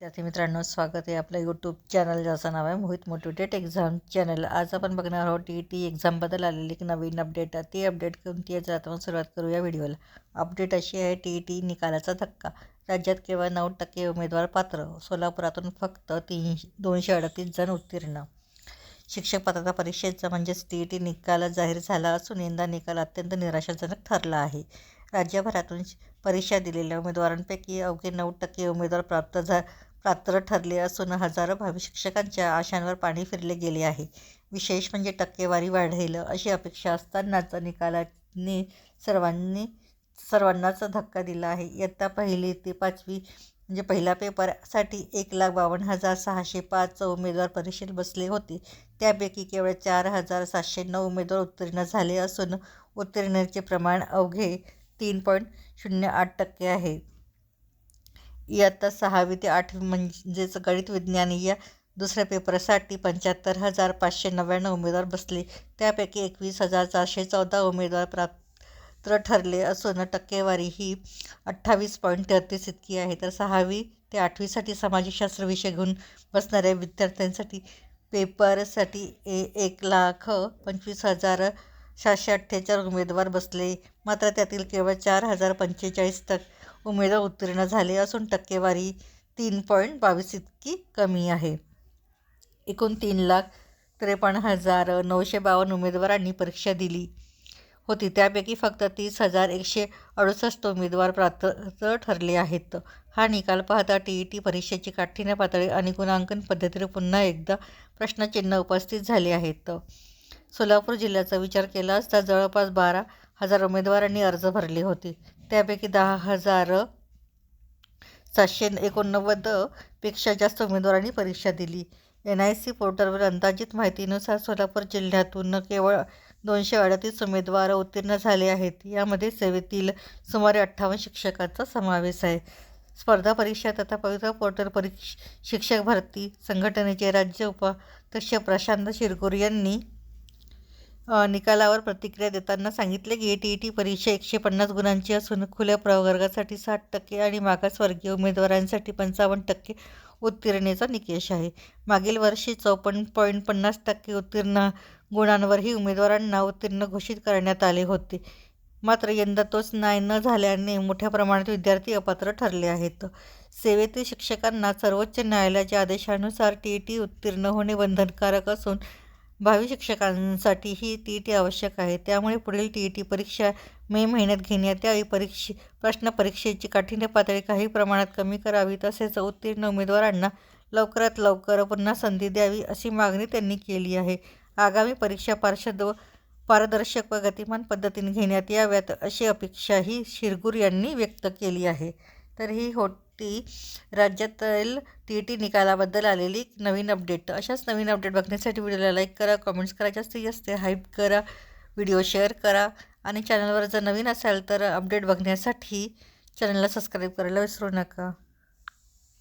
विद्यार्थी मित्रांनो स्वागत आहे आपलं यूट्यूब चॅनल ज्याचं नाव आहे मोहित मोटिवेटेड एक्झाम चॅनल आज आपण बघणार आहोत टी ई टी एक्झामबद्दल आलेली एक नवीन अपडेट ती अपडेट कोणती आहे? तर आपण सुरुवात करूया व्हिडिओला अपडेट अशी आहे टी ई टी निकालाचा धक्का. राज्यात केवळ नऊ टक्के उमेदवार पात्र. सोलापुरातून फक्त तीन दोनशे अडतीस जण उत्तीर्ण. शिक्षक पात्रता परीक्षेचा म्हणजेच टी ई टी निकाल जाहीर झाला असून यंदा निकाल अत्यंत निराशाजनक ठरला आहे. राज्यभरातून परीक्षा दिलेल्या उमेदवारांपैकी अवघे नऊ टक्के उमेदवार प्राप्त झा पात्र ठरले असून हजारो भावी शिक्षकांच्या आशांवर पाणी फिरले गेले आहे. विशेष म्हणजे टक्केवारी वाढेल अशी अपेक्षा असतानाच निकालाने सर्वांनी सर्वांनाच धक्का दिला आहे. इयत्ता पहिली ते पाचवी म्हणजे पहिला पेपरसाठी एक लाख बावन्न हजार सहाशे पाच उमेदवार परीक्षेत बसले होते. त्यापैकी केवळ चार हजार सातशे नऊ उमेदवार उत्तीर्ण झाले असून उत्तीर्णाचे प्रमाण अवघे तीन पॉईंट शून्य आठ टक्के आहे. इयत्ता सहावी ते आठवी म्हणजेच गणित विज्ञान या दुसऱ्या पेपरसाठी पंच्याहत्तर हजार पाचशे नव्याण्णव उमेदवार बसले. त्यापैकी एकवीस हजार चारशे चौदा उमेदवार पात्र ठरले असून टक्केवारी ही अठ्ठावीस पॉईंट तेहतीस इतकी आहे. तर सहावी ते आठवीसाठी समाजशास्त्र विषय घेऊन बसणाऱ्या विद्यार्थ्यांसाठी पेपरसाठी ए एक लाख पंचवीस हजार सातशे अठ्ठेचाळीस उमेदवार बसले. मात्र त्यातील केवळ चार हजार पंचेचाळीस टक् उमेदवार उत्तीर्ण झाले असून टक्केवारी तीन पॉईंट बावीस इतकी कमी आहे. एकूण तीन लाख त्रेपन्न हजार नऊशे बावन्न उमेदवारांनी परीक्षा दिली होती. त्यापैकी फक्त तीस हजार एकशे अडुसष्ट उमेदवार पात्र ठरले आहेत. हा निकाल पाहता टी ई टी परीक्षेची काठीण्य पातळी आणि गुणांकन पद्धतीने पुन्हा एकदा प्रश्नचिन्ह उपस्थित झाले आहेत. सोलापूर जिल्ह्याचा विचार केला असता जवळपास बारा हजार उमेदवारांनी अर्ज भरले होते. त्यापैकी दहा हजार सातशे एकोणनव्वदपेक्षा जास्त उमेदवारांनी परीक्षा दिली. एन आय सी पोर्टलवर अंदाजित माहितीनुसार सोलापूर जिल्ह्यातून केवळ दोनशे अडतीस उमेदवार उत्तीर्ण झाले आहेत. यामध्ये सेवेतील सुमारे अठ्ठावन्न शिक्षकांचा समावेश आहे. स्पर्धा परीक्षा तथा पवित्र पोर्टल परीक्ष शिक्षक भरती संघटनेचे राज्य उपाध्यक्ष प्रशांत शिरकूर यांनी निकालावर प्रतिक्रिया देताना सांगितले की ए टी ई टी परीक्षा एकशे पन्नास गुणांची असून खुल्या प्रवर्गासाठी साठ टक्के आणि मागासवर्गीय उमेदवारांसाठी पंचावन्न टक्के उत्तीर्णेचा निकष आहे. मागील वर्षी चौपन्न पॉईंट पन्नास टक्के उत्तीर्ण गुणांवरही उमेदवारांना उत्तीर्ण घोषित करण्यात आले होते. मात्र यंदा तोच न्याय न झाल्याने मोठ्या प्रमाणात विद्यार्थी अपात्र ठरले आहेत. सेवेतील शिक्षकांना सर्वोच्च न्यायालयाच्या आदेशानुसार टी ई टी उत्तीर्ण होणे बंधनकारक असून भावी शिक्षकांसाठी ही टी ई टी आवश्यक आहे. त्यामुळे पुढील टी ई टी परीक्षा मे महिन्यात घेण्यात यावी. परीक्षे प्रश्न परीक्षेची काठिण्य पातळी काही प्रमाणात कमी करावी तसेच उत्तीर्ण उमेदवारांना लवकरात लवकर पुन्हा संधी द्यावी अशी मागणी त्यांनी केली आहे. आगामी परीक्षा पार्श्वद पारदर्शक व गतिमान पद्धतीने घेण्यात याव्यात अशी अपेक्षाही शिरगूर यांनी व्यक्त केली आहे. तर ही टी राज्यातील टी ई टी निकालाबद्दल आलेली नवीन अपडेट अशाच नवीन अपडेट बघण्यासाठी व्हिडिओला लाईक करा कमेंट्स करा जास्तीत जास्त हाईप करा व्हिडिओ शेअर करा आणि चॅनलवर जर नवीन असाल तर अपडेट बघण्यासाठी चॅनलला सबस्क्राईब करायला विसरू नका.